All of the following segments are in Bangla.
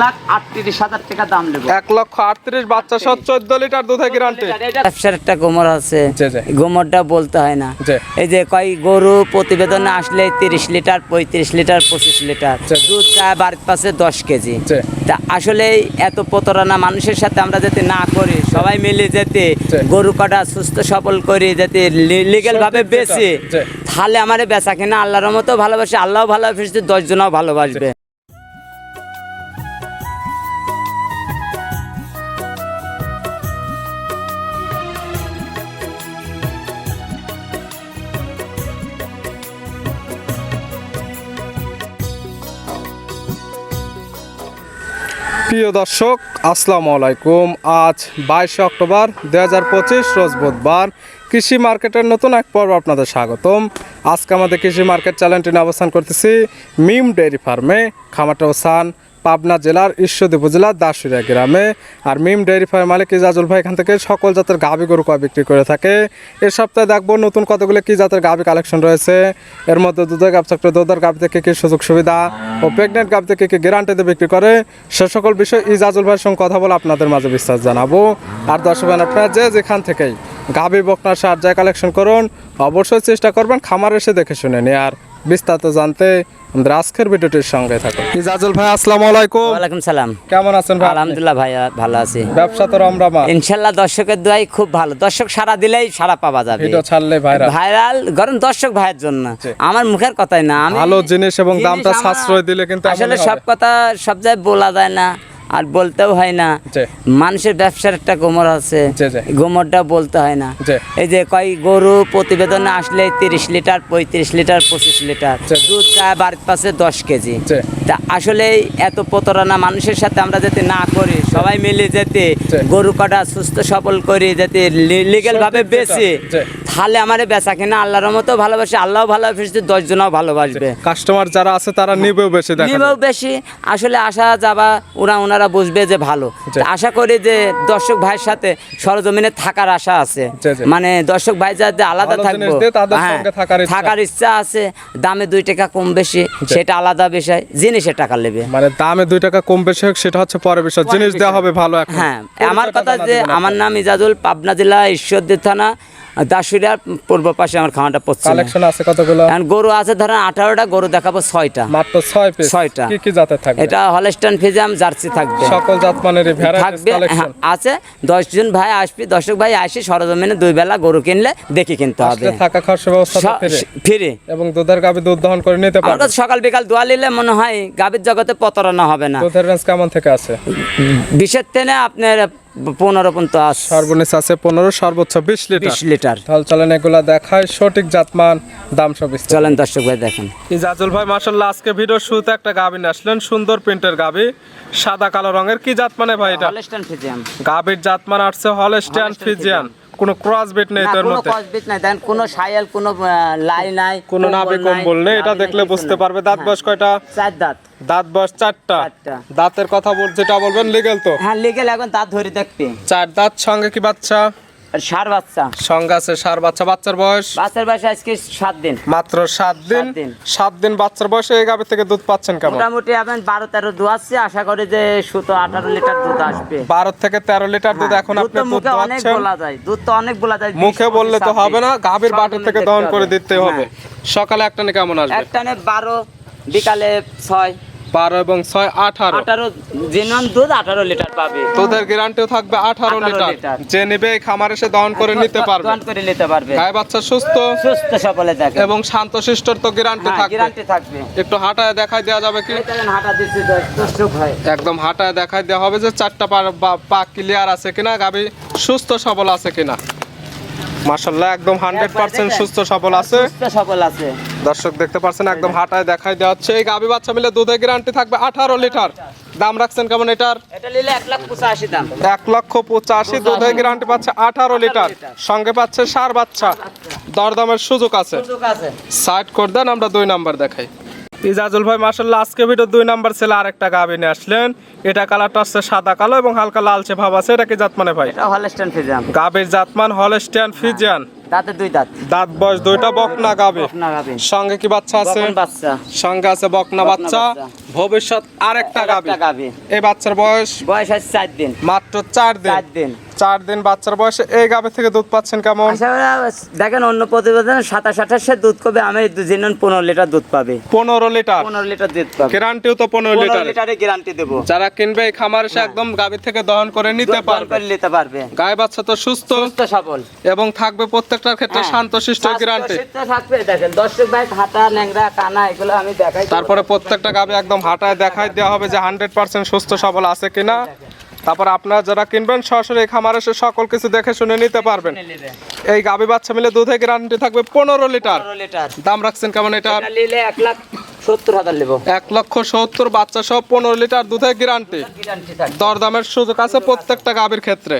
লাখ আটত্রিশ হাজার টাকা দাম নেব এক লক্ষ আটত্রিশ বাচ্চা সহ চোদ্দ লিটার দুধের গ্যারান্টি ব্যবসার একটা গোমর আছে। জি, জি। গোমরটা বলতে হয় না। এই যে কয় গরু প্রতিবেদনে আসলে তিরিশ লিটার পঁয়ত্রিশ লিটার পঁচিশ লিটার। দুধ চায় বাড়ির পাশে দশ কেজি। তা আসলে এত প্রতারণা মানুষের সাথে আমরা যাতে না করি সবাই মিলে যেতে গরু কাটা সুস্থ সবল করি যাতে লিগেল ভাবে বেশি তাহলে আমার বেচা কিনা আল্লাহর মতো ভালোবাসে আল্লাহ ভালোবাসে দশ জনও ভালোবাসবে। প্রিয় দর্শক, আসসালামু আলাইকুম। আজ বাইশে অক্টোবর দু হাজার পঁচিশ, রোজ বুধবার। কৃষি মার্কেটের নতুন এক পর্ব আপনাদের স্বাগতম। আজকে আমাদের কৃষি মার্কেট চ্যানেলটি অবস্থান করতেছি মিম ডেয়ারি ফার্মে, খামারটা ওসান পাবনা জেলার ঈশ্বরদী উপজেলার দাসুরিয়া গ্রামে। আর মিম ডেয়ারি ফার্ম মালিক ইজাজুল ভাই এখান থেকে সকল জাতের গাভী গরু কয় বিক্রি করে থাকে। এ সপ্তাহে দেখব নতুন কতগুলো কি জাতের গাভী কালেকশন রয়েছে। এর মধ্যে দুধের থাকলে দুধের গাভ থেকে কি সুযোগ সুবিধা ও প্রেগনেন্ট গাভ থেকে কি গ্যারান্টিতে বিক্রি করে, সে সকল বিষয়ে ইজাজুল ভাইয়ের সঙ্গে কথা বলে আপনাদের মাঝে বিশ্বাস জানাব। আর দর্শক আপনারা যে যেখান থেকেই গাভী বকনার সার যায় কালেকশন করুন, অবশ্যই চেষ্টা করবেন খামার এসে দেখে শুনে নিয়ে আর বিস্তারিত জানতে আমাদের আজকের ভিডিওটির সঙ্গে থাকুন। ইজাজুল ভাই আসসালামু আলাইকুম। ওয়ালাইকুম সালাম। কেমন আছেন ভাই? আলহামদুলিল্লাহ ভাই ভালো আছি। ব্যবসা তো রমরমা। ইনশাল্লাহ দর্শকের দোয়াই খুব ভালো। দর্শক সারা দিলেই সারা পাওয়া যাবে। ভিডিও ছাড়লে ভাইরা ভাইরাল গরম দর্শক ভাইয়ের জন্য। আমার মুখের কথাই না আমি ভালো জিনিস এবং দামটা সাশ্রয় দিলে কিন্তু আসলে সব কথা সব জায়গায় বলা যায় না। আর বলতেও হয় না। মানুষের ব্যবসার একটা গোমর আছে। গোমরটা বলতে হয় না। এই যে কয় গরু প্রতিবেদনে আসলে তিরিশ লিটার পঁয়ত্রিশ লিটার পঁচিশ লিটার। দুধ চায় বাড়ির পাশে দশ কেজি। তা আসলে এত প্রতারণা মানুষের সাথে আমরা যাতে না করি সবাই মিলে যেতে গরু কাটা সুস্থ সবল করি যাতে লিগেল ভাবে বেশি। তাহলে আমার বেচা কিনা আল্লাহর মতো ভালোবাসে আল্লাহ ভালোবাসে দশ জনও ভালোবাসবে। কাস্টমার যারা আছে তারা নিবেও বেশি নিবেও বেশি আসলে আসা যাবা ওরা ওনারা বুঝবে যে ভালো। আশা করি যে দর্শক ভাইয়ের সাথে সরজমিনে থাকার আশা আছে। মানে দর্শক ভাই যাতে আলাদা থাকব। হ্যাঁ, থাকার ইচ্ছা। আছে দামে দুই টাকা কম বেশি সেটা আলাদা বিষয় জিনিসের টাকা নেবে। মানে দামে দুই টাকা কম বেশি হোক সেটা হচ্ছে পরে বিষয়। জিনিস দেওয়া হবে ভালো হ্যাঁ আমার কথা যে আমার নাম ইজাজুল পাবনা জেলা ঈশ্বরদী থানা। দাসুরিয়ার পূর্ব পাশে আমার খামারটা পড়ছে কালেকশন আছে কতগুলো? এখন গরু আছে ধরেন আঠারোটা গরু দেখাবো ছয়টা। মাত্র ছয় পিস ছয়টা। কি কি জাতের থাকবে? এটা হলস্টান ফিজাম জার্সি থাকবে। সকল জাত মানের থাকবে হ্যাঁ, আছে। দশজন ভাই আসবি দর্শক ভাই আসি সরজমিনে দুই বেলা গরু কিনলে দেখে কিনতে হবে। থাকা খাওয়ার ব্যবস্থা ফ্রি। এবং দুধের গাবি দুধ দহন করে নিতে আমার পারবে। কাছে সকাল বিকাল দোয়া নিলে মনে হয় গাভীর জগতে প্রতারণা হবে না। দুধের রেঞ্জ কেমন থেকে আছে? বিশের আপনার পনেরো পর্যন্ত আছে সর্বনিম্ন আছে পনেরো সর্বোচ্চ বিশ লিটার। বিশ লিটার। তাহলে চলেন এগুলা দেখায় সঠিক জাতমান দাম সব। চলেন দর্শক ভাই দেখেন। ইজাজুল ভাই মাসাল্লাহ আজকে ভিডিও শুরুতে একটা গাভিন নিয়ে আসলেন সুন্দর প্রিন্টের গাভি সাদা কালো রঙের কি জাত মানে ভাই এটা? Holstein Friesian. গাভির জাত মানে আসছে হলস্টান ফিজিয়ান। কোনো ক্রস বেট নেই তার মধ্যে কোনো ক্রস বেট নাই। দেখেন কোনো সায়াল কোনো লাই নাই কোনো নাবে কম্বল নেই এটা দেখলে বুঝতে পারবে। দাঁত হ্যাঁ, বয়স কয়টা? চার দাঁত। দাঁত বয়স চারটা। দাঁতের কথা বল যেটা বলবেন লিগেল তো। হ্যাঁ লিগেল এখন দাঁত ধরে দেখবে। চার দাঁত সঙ্গে কি বাচ্চা? সার বাচ্চা। সঙ্গে আছে সার বাচ্চা। বাচ্চার বয়স? বাচ্চার বয়স আজকে সাত দিন। মাত্র সাত দিন? সাত দিন। বাচ্চার বয়সে এই গাভি থেকে দুধ পাচ্ছেন কেমন? মোটামুটি এখন বারো তেরো দুয়াচ্ছে আশা করি যে সুতো আঠারো লিটার দুধ আসবে। বারো থেকে তেরো লিটার দুধ এখন দুধ আপনি দুধ মুখে অনেক বলা যায়। দুধ তো অনেক বলা যায়। মুখে বললে তো হবে না গাভীর বাটের থেকে দহন করে দিতে হবে। হ্যাঁ। সকালে একটা নিয়ে কেমন আসবে? একটানে বারো বিকালে ছয়। বারো এবং ছয় আঠারো। আঠারো জেনুয়ান দুধ আঠারো লিটার পাবে। তোদের গ্যারান্টিও থাকবে আঠারো লিটার। যে নেবে এই খামার এসে দহন করে নিতে পারবে। দোয়ান করে নিতে পারবে। গায়ে বাচ্চা সুস্থ। সুস্থ সকলে দেখে এবং শান্ত শিষ্টর তো গ্যারান্টি থাকবে। গ্যারান্টি থাকবে। একটু হাঁটায় দেখাই দেওয়া যাবে কি? হাঁটা দিচ্ছি একদম হাঁটায় দেখাই দেওয়া হবে যে চারটা পা ক্লিয়ার আছে কিনা গাবি সুস্থ সবল আছে কিনা। মাশাল্লাহ একদম হান্ড্রেড পার্সেন্ট। সুস্থ সবল আছে। সুস্থ সকল আছে। দর্শক দেখতে পাচ্ছেন একদম হাঁটায় দেখাই দেওয়া হচ্ছে এই গাবি বাচ্চা মিলে দুধের গ্যারান্টি থাকবে আঠারো লিটার। দাম রাখছেন কেমন এটার? এটা নিলে এক লক্ষ পঁচাশি দুধের গ্যারান্টি পাচ্ছে আঠারো লিটার। সঙ্গে পাচ্ছে সার বাচ্চা। দরদামের সুযোগ আছে। সুযোগ আছে। সাইড করে দেন আমরা দুই নাম্বার দেখাই। ইজাজুল ভাই মার্শাল্লাহ আজকে ভিডিও দুই নাম্বার ছেলে আরেকটা গাবি নিয়ে আসলেন। এটা কালারটা আসছে সাদা কালো এবং হালকা লালচে ভাব আছে। এটা কি জাতমানে ভাই? এটা হলস্টান ফিজাম গাবির জাতমান হলস্টিয়ান ফিজিয়ান দাঁতে দুই দাঁত। দাঁত বয়স দুইটা বকনা গাবে। বকনা গাবে। সঙ্গে কি বাচ্চা আছে? বকন বাচ্চা। সঙ্গে আছে বকনা বাচ্চা। ভবিষ্যৎ আরেকটা গাবে। এই বাচ্চার বয়স বয়স আছে চার দিন। মাত্র চার দিন। চার দিন। চার দিন বাচ্চার বয়সে এই গাবে থেকে দুধ পাচ্ছেন কেমন? আশা দেখেন অন্য প্রতিবেদন সাতাশ আঠাশে দুধ কবে? আমি দুজন পনেরো লিটার দুধ পাবে। পনেরো লিটার? পনেরো লিটার দুধ পাবে। গ্যারান্টিও তো পনেরো লিটার লিটারে গ্যারান্টি দেবো। যারা কিনবে এই খামার এসে একদম গাভী থেকে দহন করে নিতে পারবে। নিতে পারবে। গায়ে বাচ্চা তো সুস্থ। সুস্থ সবল। এবং থাকবে প্রত্যেকটার ক্ষেত্রে হ্যাঁ। শান্ত শিষ্ট গ্যারান্টি থাকবে দেখেন দর্শক ভাই হাঁটা ন্যাংরা কানা এগুলো আমি দেখাই। তারপরে প্রত্যেকটা গাভী একদম হাঁটায় দেখাই দেওয়া হবে যে হান্ড্রেড পার্সেন্ট সুস্থ সবল আছে কিনা। তারপর আপনারা যারা কিনবেন সরাসরি খামার এসে সকল কিছু দেখে শুনে নিতে পারবেন। এই গাবি বাচ্চা মিলে দুধে গ্যারান্টি থাকবে পনেরো লিটার। দাম রাখছেন কেমন এটা? এক লাখ সত্তর হাজার নেব। এক লক্ষ সত্তর বাচ্চা সহ পনেরো লিটার দুধের গ্যারান্টি দরদামের সুযোগ আছে প্রত্যেকটা গাভীর ক্ষেত্রে।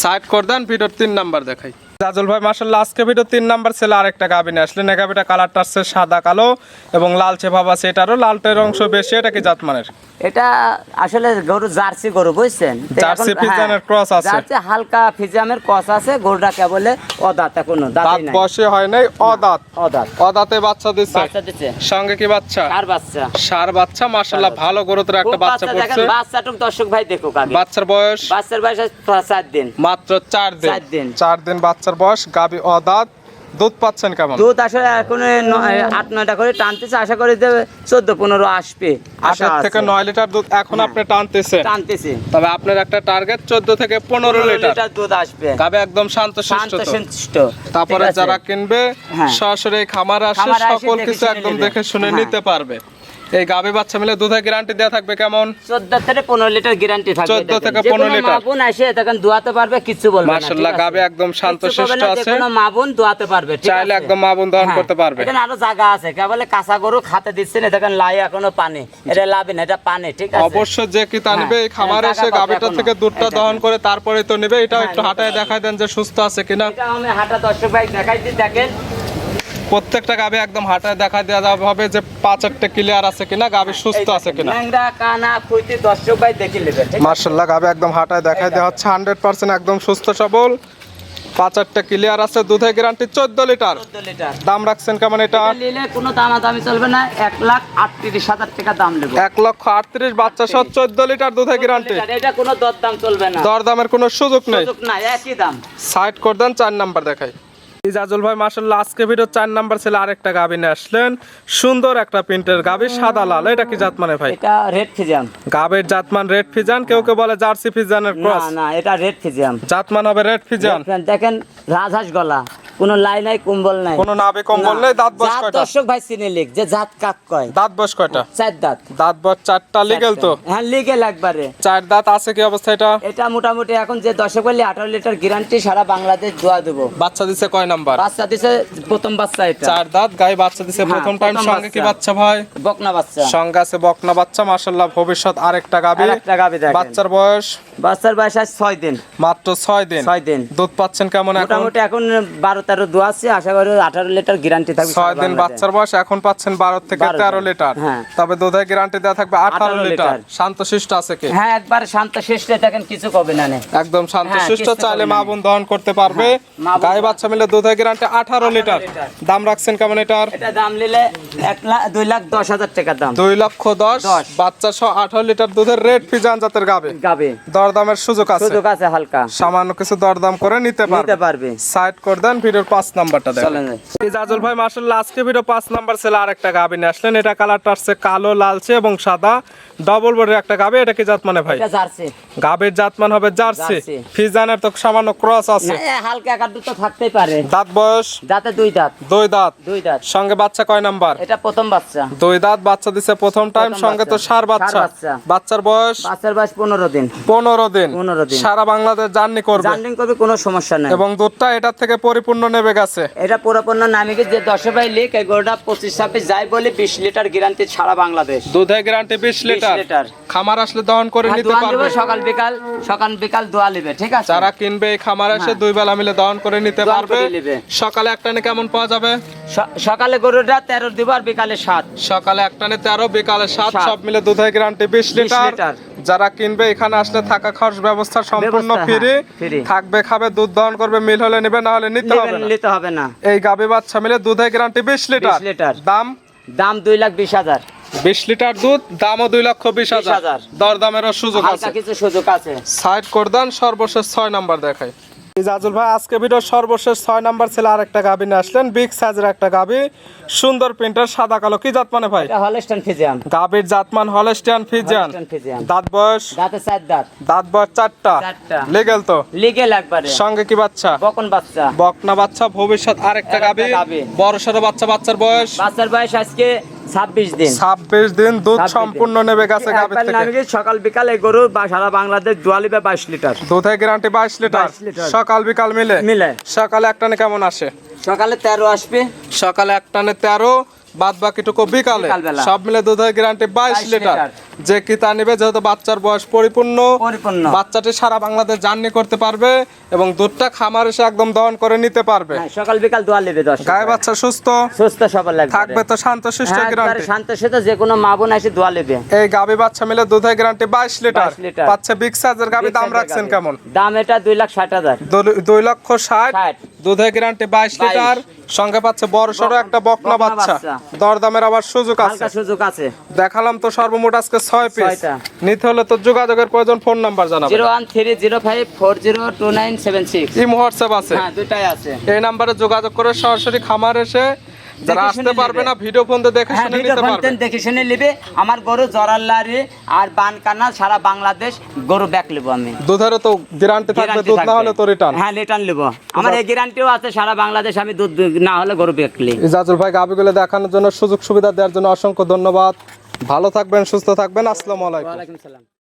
সাইড করে দেন ভিডিওর তিন নাম্বার দেখাই। জাজুল ভাই মাসাল্লাহ আজকে ভিডিও তিন নাম্বার ছেলে আরেকটা গাভী নিয়ে আসলেন। গাভীটা কালারটা আসছে সাদা কালো এবং লালচে ভাব আছে এটারও। লালটের অংশ বেশি এটা কি জাতমানের? এটা আসলে গরু জার্সি গরু বুঝছেন? জার্সি এখন- ফিজিয়ানের হ্যাঁ, আছে। জার্সি হালকা ফিজিয়ামের ক্রস আছে গরুটা কেবলে অদাঁত কোনো দাঁত নাই। বসে হয় নাই অদাঁত। অদাঁত। অদাঁতে বাচ্চা দিচ্ছে বাচ্চা দিচ্ছে সঙ্গে কি বাচ্চা? আর বাচ্চা। সার বাচ্চা মাসাল্লাহ ভালো গরুতের একটা বাচ্চা বাচ্চা দেখেন দর্শক ভাই দেখুক আগে। বাচ্চার বয়স? বাচ্চার বয়স আছে প্রায় চার দিন। মাত্র চার দিন। চার দিন। চার দিন বাচ্চার বয়স গাবি অদাঁত। দুধ পাচ্ছেন কেমন? দুধ আসলে এখন আট নয়টা করে টানতেছে। আশা করি যে চোদ্দ পনেরো আসবে। আশা থেকে নয় লিটার দুধ এখন। আপনি টানতেছে টানতেছে। তবে আপনার একটা টার্গেট চোদ্দ থেকে পনেরো লিটার। দুধ আসবে। তবে একদম শান্ত শান্ত তারপরে যারা কিনবে হ্যাঁ। সরাসরি খামার আসে সকল কিছু একদম দেখে শুনে হ্যাঁ। নিতে পারবে। এই গাবে বাচ্চা মিলে দুধের গ্যারান্টি দেওয়া থাকবে কেমন? চোদ্দ থেকে পনেরো লিটার গ্যারান্টি থাকবে 14 থেকে যে 15 লিটার। মা বোন এসে তখন দোয়াতে পারবে কিচ্ছু বলবে না, মাশাআল্লাহ? গাবে একদম শান্ত শিষ্ট আছে। কোনো মা বোন দোয়াতে পারবে ঠিক চাইলে একদম মা বোন দহন হ্যাঁ, করতে পারবে। এখানে আরও জায়গা আছে কেবল কাঁচা গরু খাতে দিচ্ছে না লাই এখনও পানি? এটা লাভে না এটা পানি ঠিক আছে? অবশ্য যে কি তা হ্যাঁ, এই খামারে এসে গাবিটা। থেকে দুধটা দহন করে তারপরে তো নেবে এটা হ্যাঁ, একটু হাঁটায় দেখায় দেন যে সুস্থ আছে কিনা। এটা আমি হাঁটা দর্শক ভাই দেখাই দিই দেখেন প্রত্যেকটা গাবে একদম হাঁটায় দেখা দেওয়া হবে যে পাঁচ একটা ক্লিয়ার আছে কিনা গাবি সুস্থ আছে কিনা? মার্শাল্লাহ গাবে একদম হাঁটায় দেখায় দেওয়া হচ্ছে হান্ড্রেড পার্সেন্ট একদম সুস্থ সবল। পাঁচ আটটা ক্লিয়ার আছে দুধের গ্যারান্টি চোদ্দ লিটার। দাম রাখছেন কেমন এটা? নিলে কোনো দামাদামি চলবে না এক লাখ আটত্রিশ হাজার টাকা দাম নেব। এক লক্ষ আটত্রিশ বাচ্চা সহ চোদ্দ লিটার দুধের গ্যারান্টি এটা কোনো দরদাম চলবে না। দরদামের কোনো সুযোগ নেই। নাই একই দাম। সাইড করে দেন চার নাম্বার দেখাই। ইজাজুল ভাই মার্শাল্লাহ আজকে ভিডিও চার নাম্বার ছেলে আরেকটা গাবি নিয়ে আসলেন। সুন্দর একটা প্রিন্টের গাবি সাদা লাল। এটা কি জাত মানে ভাই? এটা রেড ফিজান গাবের জাতমান রেড ফিজান কেউ কেউ বলে জার্সি ফিজানের ক্রস না না এটা রেড ফিজিয়াম জাতমান হবে রেড ফিজান দেখেন রাজহাঁস গলা। কোন লাই নাই কম্বল নাই। কোন নাবে কম্বল নাই দাঁত বস কয়টা? দর্শক ভাই সিনে লিখ যে জাত কাক কয়। দাঁত বস কয়টা? চার দাঁত। দাঁত বস চারটা লিগেল তো? হ্যাঁ লিগেল একবারে। চার দাঁত আছে কি অবস্থা এটা? এটা মোটামুটি এখন যে দর্শক বললে 18 লিটার গ্যারান্টি সারা বাংলাদেশ দোয়া দেব। বাচ্চা দিছে কয় নাম্বার? বাচ্চা দিছে প্রথম বাচ্চা এটা। চার দাঁত গায় বাচ্চা দিছে হ্যাঁ, প্রথম টাইম সঙ্গে কি বাচ্চা। ভাই? বকনা বাচ্চা। সঙ্গে আছে বকনা বাচ্চা মাশাআল্লাহ ভবিষ্যৎ আরেকটা গাবি। আরেকটা গাবি দেখেন। বাচ্চার বয়স? বাচ্চার বয়স আজ 6 দিন। মাত্র 6 দিন। 6 দিন। দুধ পাচ্ছেন কেমন এখন? মোটামুটি এখন 12 আঠারো দু আছে আশা করি আঠারো লিটার গ্যারান্টি থাকবে ছয় দিন বাচ্চার বয়স এখন পাচ্ছেন বারো থেকে তেরো লিটার। হ্যাঁ। তবে দুধের গ্যারান্টি দেওয়া থাকবে আঠারো লিটার। শান্ত শিষ্ট আছে কি? হ্যাঁ একবার শান্ত শিষ্ট থাকেন কিছু কবে না একদম হ্যাঁ, শান্ত শিষ্ট চাইলে মা বোন দহন করতে পারবে। হ্যাঁ, গায়ে বাচ্চা মিলে দুধের গ্যারান্টি আঠারো লিটার। দাম রাখছেন কেমন এটার? এটা দাম নিলে এক লাখ দুই লাখ দশ হাজার টাকা দাম। দুই লক্ষ দশ। বাচ্চা সহ আঠারো লিটার দুধের রেড ফিজান জাতের গাবে। গাবে। দরদামের সুযোগ আছে। সুযোগ আছে হালকা। সামান্য কিছু দরদাম করে নিতে পারবে। সাইড করে দেন ভিডিও ভিডিওর পাঁচ নাম্বারটা দেখেন চলেন যাই। এই জাজল ভাই মার্শাল্লাহ আজকে ভিডিও পাঁচ নাম্বার ছিল আরেকটা গাবি নিয়ে আসলেন। এটা কালারটা আসছে কালো লালচে এবং সাদা। ডবল বডির একটা গাবি এটা কি জাত মানে ভাই? এটা জার্সি। গাবের হবে জার্সি। জার্সি। ফিজানের তো সামান্য ক্রস আছে। হালকা একার দুটো থাকতেই পারে। দাঁত বয়স? দাঁতে দুই দাঁত। দুই দাঁত। দুই দাঁত। সঙ্গে বাচ্চা কয় নাম্বার? এটা প্রথম বাচ্চা। দুই দাঁত বাচ্চা দিছে প্রথম টাইম সঙ্গে তো সার বাচ্চা। বাচ্চা। বাচ্চার বয়স? বাচ্চার বয়স পনেরো দিন। পনেরো দিন। 15 দিন। সারা বাংলাদেশ জার্নি করবে কোনো সমস্যা নাই। এবং দুধটা এটার থেকে পরিপূর্ণ নেবে এটা পুরোপূর্ণ নামিকে যে দশ ভাই লিখ এই গরুটা পঁচিশ ছাব্বিশ যাই বলে বিশ লিটার গ্যারান্টি সারা বাংলাদেশ। দুধের গ্যারান্টি বিশ লিটার। খামার আসলে দহন করে নিতে পারবে। সকাল বিকাল সকাল বিকাল দোয়া নেবে ঠিক আছে? যারা কিনবে এই খামার এসে হ্যাঁ। দুই বেলা মিলে দহন করে নিতে পারবে। সকালে একটানে কেমন পাওয়া যাবে? সকালে গরুটা তেরো দিব আর বিকালে সাত। সকালে একটানে তেরো বিকালে সাত। সব মিলে দুধের গ্যারান্টি বিশ লিটার। যারা কিনবে এখানে আসলে থাকা খরচ ব্যবস্থা সম্পূর্ণ ব্যবস্থা, ফ্রি। হ্যাঁ, থাকবে খাবে দুধ দহন করবে মিল হলে নিবে না হলে নিতে হবে নিতে হবে না। এই গাবি বাচ্চা মিলে দুধে গ্যারান্টি বিশ লিটার। লিটার। দাম? দাম দুই লাখ বিশ হাজার। বিশ লিটার দুধ দামও দুই লক্ষ বিশ হাজার। 20,000 দরদামেরও সুযোগ আছে। কিছু সুযোগ আছে। সাইড করদান সর্বশেষ ছয় নাম্বার দেখাই। ইজাজুল ভাই আজকে ভিডিও সর্বশেষ ছয় নাম্বার ছিল আর একটা গাবি নিয়ে আসলেন বিগ সাইজের একটা গাবি সুন্দর প্রিন্টার সাদা কালো। কি জাত মানে ভাই? এটা হলস্টাইন ফিজিয়াম গাবির জাতমান হলস্টিয়ান ফিজিয়ান দাঁত বয়স? দাঁতে চার দাঁত। দাঁত বয়স চারটা। লিগেল তো? লিগেল একবারে। সঙ্গে কি বাচ্চা? বকন বাচ্চা। বকনা বাচ্চা ভবিষ্যৎ আরেকটা গাভী। বড় সড়ো বাচ্চা বাচ্চার বয়স? বাচ্চার বয়স আজকে ছাব্বিশ দিন। ছাব্বিশ দিন দুধ সম্পূর্ণ নেবে গাছে সকাল বিকাল বিকালে গরু বা সারা বাংলাদেশ দুয়ালিবে বাইশ লিটার। দুধের গ্যারান্টি বাইশ লিটার। সকাল বিকাল মিলে। মিলে। সকালে একটানে কেমন আসে? সকালে তেরো আসবে। সকালে একটানে তেরো বাদ বাকিটুকু বিকালে সব মিলে দুধের গ্যারান্টি বাইশ 22 লিটার। লিটার। যে কি তা নিবে যেহেতু বাচ্চার বয়স পরিপূর্ণ পরিপূর্ণ। বাচ্চাটি সারা বাংলাদেশ জার্নি করতে পারবে এবং দুধটা খামার এসে একদম দহন করে নিতে পারবে। হ্যাঁ, সকাল বিকাল দুয়ালিবে দশ গায়ে বাচ্চা সুস্থ? সুস্থ সবল লাগবে। থাকবে তো শান্ত শিষ্ট গ্যারান্টি। শান্ত সে তো যে কোনো মা বোন এসে দোয়া নেবে। এই গাবি বাচ্চা মিলে দুধের গ্যারান্টি বাইশ লিটার। 22 লিটার। পাচ্ছে বিগ সাইজের গাবি দাম রাখছেন কেমন? দাম এটা দুই লাখ ষাট হাজার। দু- দুই লক্ষ ষাট? 60 গ্যারান্টি বাইশ লিটার। সঙ্গে পাচ্ছে বড় সড়ো একটা বকনা বাচ্চা। দরদামের আবার সুযোগ আছে। সুযোগ আছে। দেখালাম তো সর্বমোট আজকে ছয় পিস নিতে হলে তো যোগাযোগের প্রয়োজন phone number zero one three zero five four zero two nine seven six. WhatsApp আছে। হ্যাঁ দুটাই আছে। এই নাম্বারে যোগাযোগ করে সরাসরি খামার এসে যারা আসতে পারবে না ভিডিও ফোন দেখে হ্যাঁ শুনে নিতে পারবে। দেখে শুনে নেবে। আমার গরু জরাল্লারি আর বানকানা সারা বাংলাদেশ গরু ব্যাক নেব আমি। তো গ্যারান্টি থাকবে দুধ না হলে তো রিটার্ন হ্যাঁ রিটার্ন নেব। আমার এই গ্যারান্টিও আছে সারা বাংলাদেশ আমি দুধ না হলে গরু বেকলি ইজাজুল ভাই গাবিগুলো দেখানোর জন্য সুযোগ সুবিধা দেওয়ার জন্য অসংখ্য ধন্যবাদ। ভালো থাকবেন সুস্থ থাকবেন। আসসালামু আলাইকুম। ওয়ালাইকুম সালাম।